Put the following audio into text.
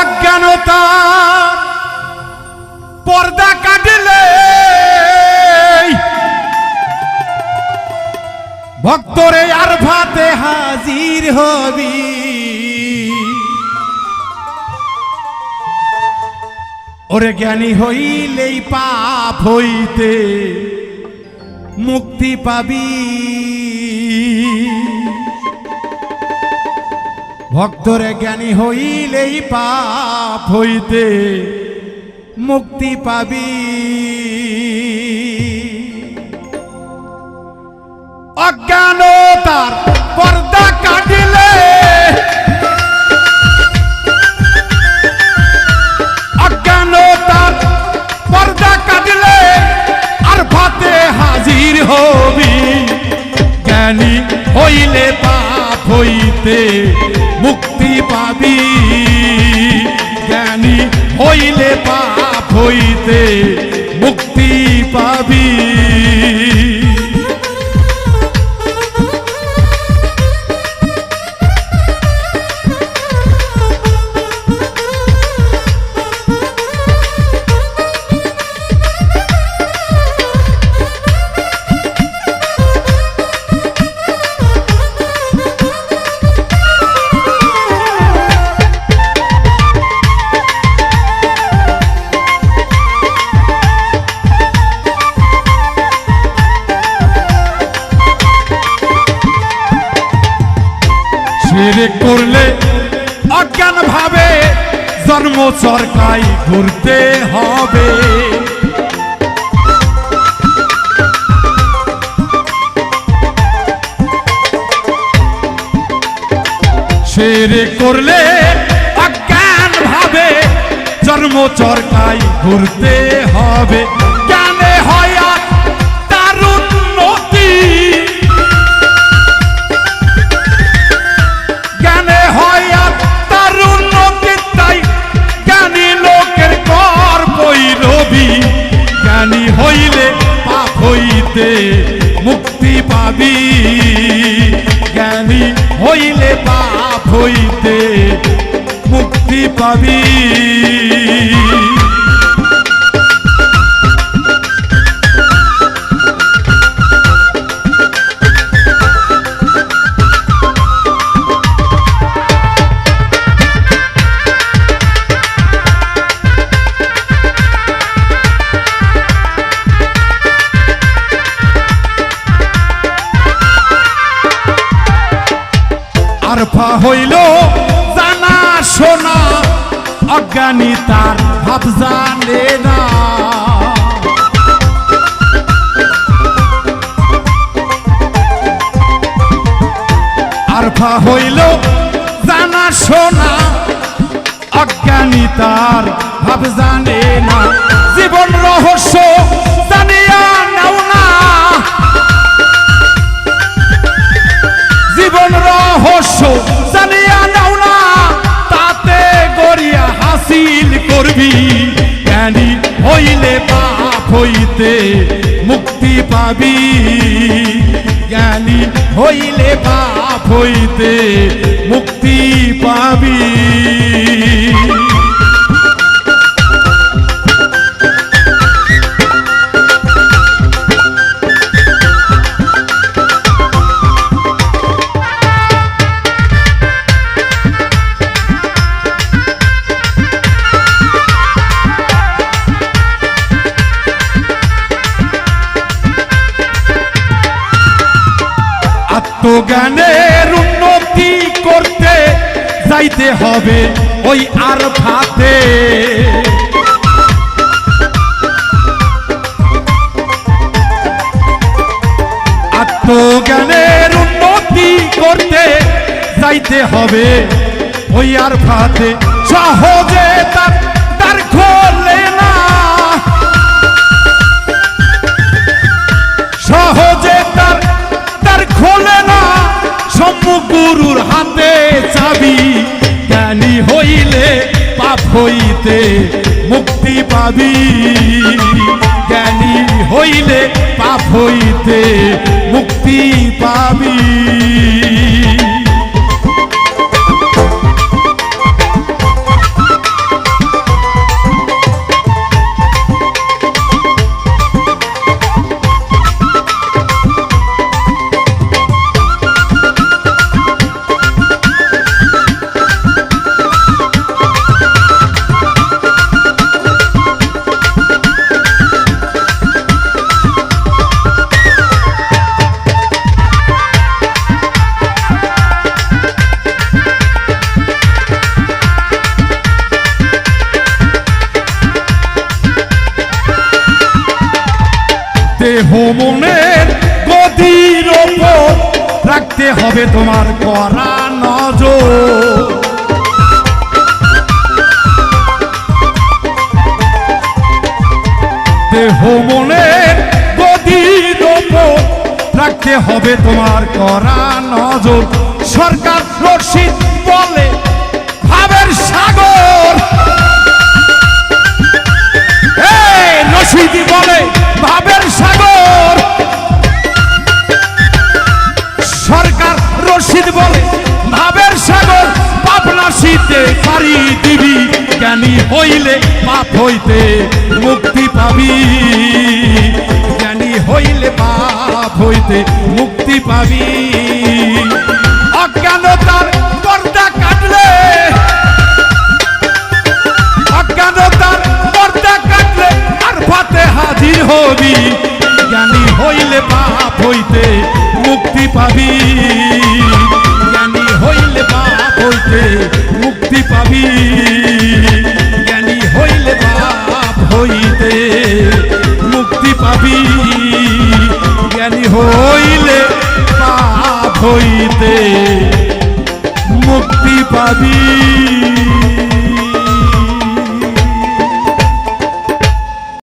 অজ্ঞানতা। পর্দা কাটিলে ভক্তরে আর ভাতে হাজির হবি। ওরে জ্ঞানী হইলেই পাপ হইতে মুক্তি পাবি। ভক্তরে জ্ঞানী হইলেই পাপ হইতে মুক্তি পাবি। অজ্ঞানতার পর্দা কাটিলে। অজ্ঞানতার পর্দা কাটিলে আর ভাতে হাজির হবি। জ্ঞানী হইলে পাপ হইতে মুক্তি পাবি। জ্ঞানী হইলে পাপ হইতে সেরে করলে অজ্ঞান ভাবে জন্ম চরকাই ঘুরতে হবে। সেরে করলে অজ্ঞান ভাবে জন্ম চরকাই ঘুরতে হবে। হইতে মুক্তি পাবি। আরফা হইল, জানা শোনা, অজ্ঞানী তার ভাব জানে না। আরফা হইল, জানা শোনা, অজ্ঞানী তার ভাব জানে না। জীবন রহস্য জানিয়া নাও না। হইতে মুক্তি পাবি। জ্ঞানী হইলে পাপ হইতে মুক্তি পাবি। আত্মজ্ঞানের উন্নতি করতে যাইতে হবে ওই আর ভাতে আত্মজ্ঞানের উন্নতি করতে যাইতে হবে ওই আর ভাতে সহজে হইতে মুক্তি পাবি। জ্ঞানী হইলে পাপ হইতে মুক্তি পাবি। দেহ মনের গদির ওপর রাখতে হবে তোমার করা নজর। দেহ মনের গদির ওপর রাখতে হবে তোমার করা নজর। সরকার রশিদ পারি দিবি, জ্ঞানী হইলে পাপ হইতে মুক্তি পাবি। জ্ঞানী হইলে পাপ হইতে মুক্তি পাবি। অজ্ঞানতার পর্দা কাটলে অজ্ঞানতার পর্দা কাটলে আর ফাতে হাজির হবি। জ্ঞানী হইলে পাপ হইতে মুক্তি পাবি। হইতে মুক্তি পাবি। জ্ঞানী হইলে পাপ হইতে মুক্তি পাবি। জ্ঞানী হইলে পাপ হইতে মুক্তি পাবি।